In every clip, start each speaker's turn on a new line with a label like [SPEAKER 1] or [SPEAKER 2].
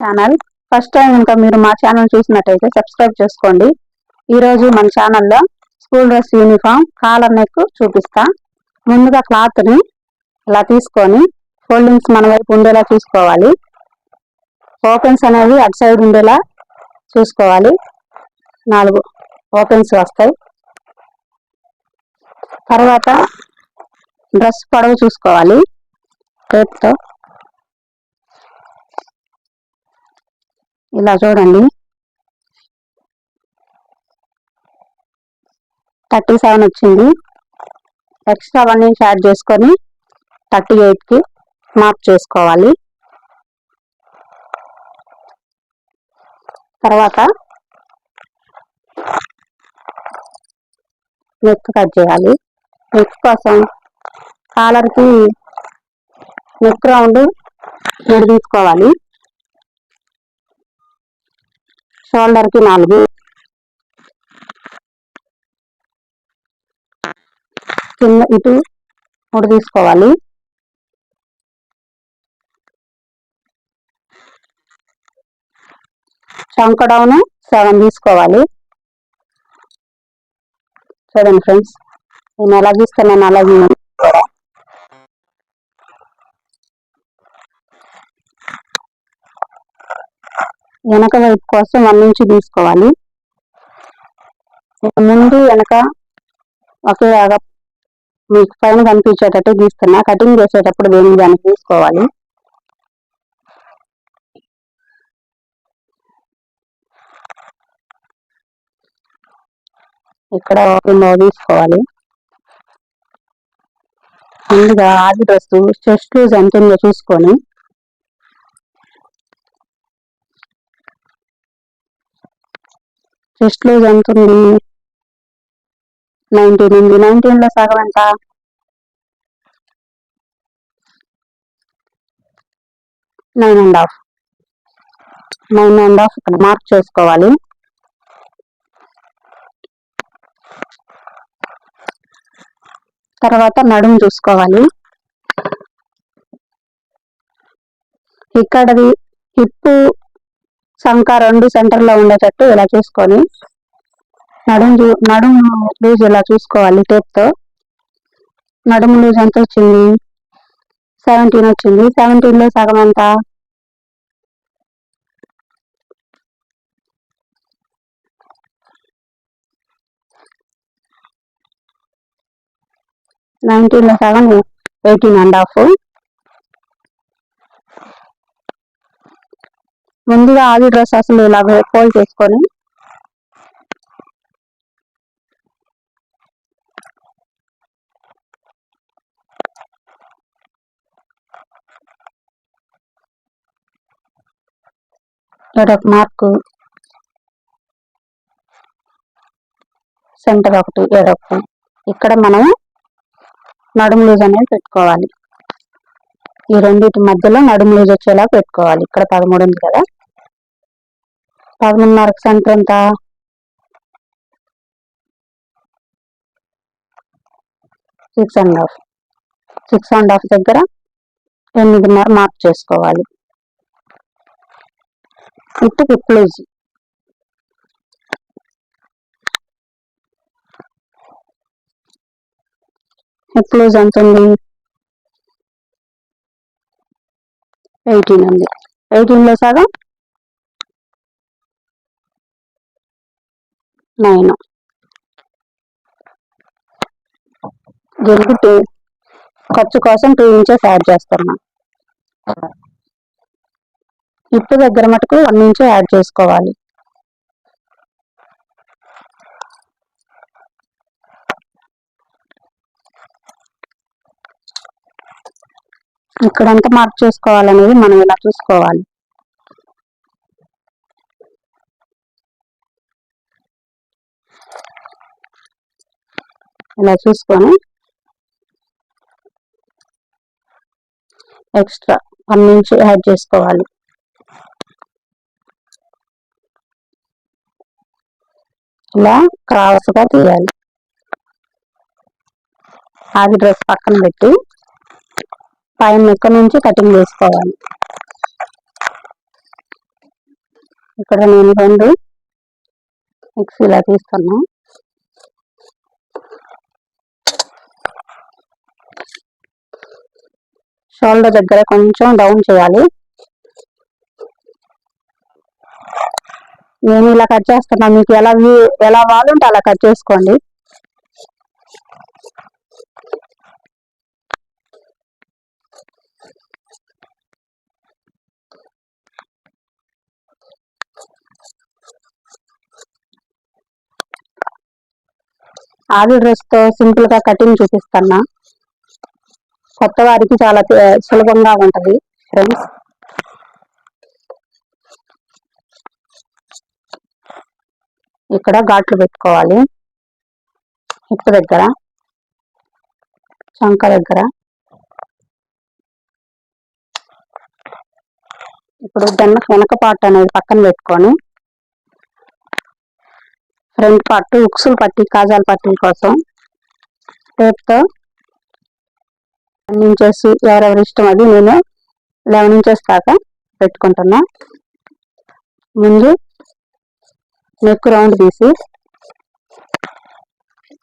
[SPEAKER 1] Channel. First time ఇంకా మీరు మా ఛానల్ చూసినట్టయితే సబ్స్క్రైబ్ చేసుకోండి. ఈరోజు మన ఛానల్లో school dress uniform collar neck చూపిస్తా. ముందుగా క్లాత్ని ఇలా తీసుకొని ఫోల్డింగ్స్ మన వైపు ఉండేలా చూసుకోవాలి. ఓపెన్స్ అనేవి అటు సైడ్ ఉండేలా చూసుకోవాలి. నాలుగు ఓపెన్స్ వస్తాయి. తర్వాత డ్రెస్ పొడవు చూసుకోవాలి. టేప్తో ఇలా చూడండి. థర్టీ సెవెన్ వచ్చింది. ఎక్స్ట్రా వన్ ఇంచ్ యాడ్ చేసుకొని థర్టీ ఎయిట్కి మార్క్ చేసుకోవాలి. తర్వాత నెక్ కట్ చేయాలి. నెక్ కోసం కాలర్కి నెక్ రౌండ్ విడదీసుకోవాలి తీసుకోవాలి షోల్డర్కి నాలుగు. కింద ఇటు మూడు తీసుకోవాలి. చంక డౌన్ సెవెన్ తీసుకోవాలి. చూడండి ఫ్రెండ్స్ నేను ఎలా గీస్తున్నాను అలాగే వెనక వైపు కోసం వన్ నుంచి తీసుకోవాలి. ముందు వెనక ఒకేలాగా మీకు పైన కనిపించేటట్టు గీస్తున్నా. కటింగ్ చేసేటప్పుడు దేని దాన్ని తీసుకోవాలి ఇక్కడ ఓపెన్లో తీసుకోవాలి. ముందుగా ఆది డ్రెస్ చెస్ట్ లూజ్ ఎంత ఉందో చూసుకొని చెస్ట్ లూజ్ ఎంత ఉంది నైన్టీన్ ఉంది నైన్టీన్లో సగం ఎంత nine and half nine and half ఇక్కడ మార్క్ చేసుకోవాలి. తర్వాత నడుము చూసుకోవాలి. ఇక్కడది హిప్పు సంక రెండు సెంటర్లో ఉండేటట్టు ఇలా చూసుకొని నడుము నడుము లూజ్ ఇలా చూసుకోవాలి టేప్తో. నడుము లూజ్ ఎంత వచ్చింది? సెవెంటీన్ వచ్చింది. సెవెంటీన్లో సగం ఎంత? నైన్టీన్లో సగం ఎయిటీన్ అండ్ హాఫ్ ముందుగా ఆది డ్రెస్ అసలు ఇలా ఫోల్డ్ చేసుకొని ఇక్కడ మార్కు సెంటర్ ఒకటి ఏడొకటి ఇక్కడ మనం నడుము లూజ్ అనేది పెట్టుకోవాలి. ఈ రెండింటి మధ్యలో నడుము లూజ్ వచ్చేలా పెట్టుకోవాలి. ఇక్కడ పదమూడు ఉంది కదా. పదమూడున్నరకు సెంటర్ ఎంత six and half six and half దగ్గర ఎనిమిదిన్నర మార్క్ చేసుకోవాలి. ఇటు హిప్ క్లూజ్ ఎంత ఉంది? ఎయిటీన్ ఉంది. ఎయిటీన్లో సగం? నైన్ దీనికి టూ ఖర్చు కోసం టూ ఇంచెస్ యాడ్ చేస్తున్నా. ఇప్పు దగ్గర మటుకు వన్ ఇంచ్ యాడ్ చేసుకోవాలి. ఇక్కడ ఎంత మార్క్ చేసుకోవాలనేది మనం ఇలా చూసుకోవాలి. ఇలా చూసుకొని ఎక్స్ట్రా వన్ నుంచి యాడ్ చేసుకోవాలి. ఇలా క్రాస్గా తీయాలి. ఆది డ్రెస్ పక్కన పెట్టి పైన ఇక్కడ నుంచి కటింగ్ చేసుకోవాలి. ఇక్కడ నేను రెండు మిక్సీలా తీస్తాను షోల్డర్ దగ్గర కొంచెం డౌన్ చేయాలి. నేను ఇలా కట్ చేస్తున్నా. మీకు ఎలా ఎలా బాగుంటే అలా కట్ చేసుకోండి. ఆది డ్రెస్తో సింపుల్గా కటింగ్ చూపిస్తున్నా. కొత్త వారికి చాలా సులభంగా ఉంటది ఫ్రెండ్స్ ఇక్కడ ఘాట్లు పెట్టుకోవాలి. హిప్ దగ్గర చంక దగ్గర. ఇప్పుడు దాన్ని వెనక పార్ట్ అనేది పక్కన పెట్టుకొని ఫ్రంట్ పార్ట్ ఉక్సులు పట్టి కాజాల పట్టి కోసం టేప్తో ఇంచెస్ ఎవరెవరి ఇష్టం అది నేను లెవెన్ ఇంచెస్ దాకా పెట్టుకుంటున్నా. ముందు నెక్ రౌండ్ తీసి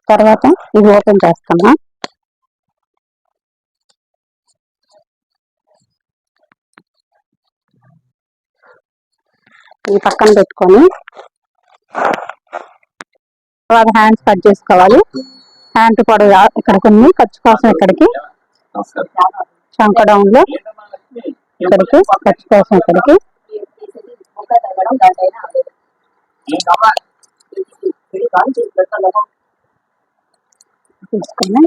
[SPEAKER 1] తర్వాత ఇది ఓపెన్ చేస్తున్నా. ఈ పక్కన పెట్టుకొని తర్వాత హ్యాండ్స్ కట్ చేసుకోవాలి. హ్యాండ్ పొడవు ఇక్కడ కొన్ని ఖర్చు కోసం ఇక్కడికి చంకడౌన్లో ఇక్కడికి ఖర్చు కోసం ఇక్కడికి తీసుకుని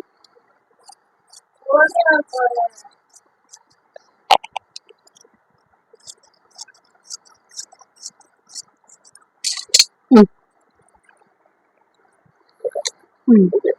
[SPEAKER 1] Mm-hmm.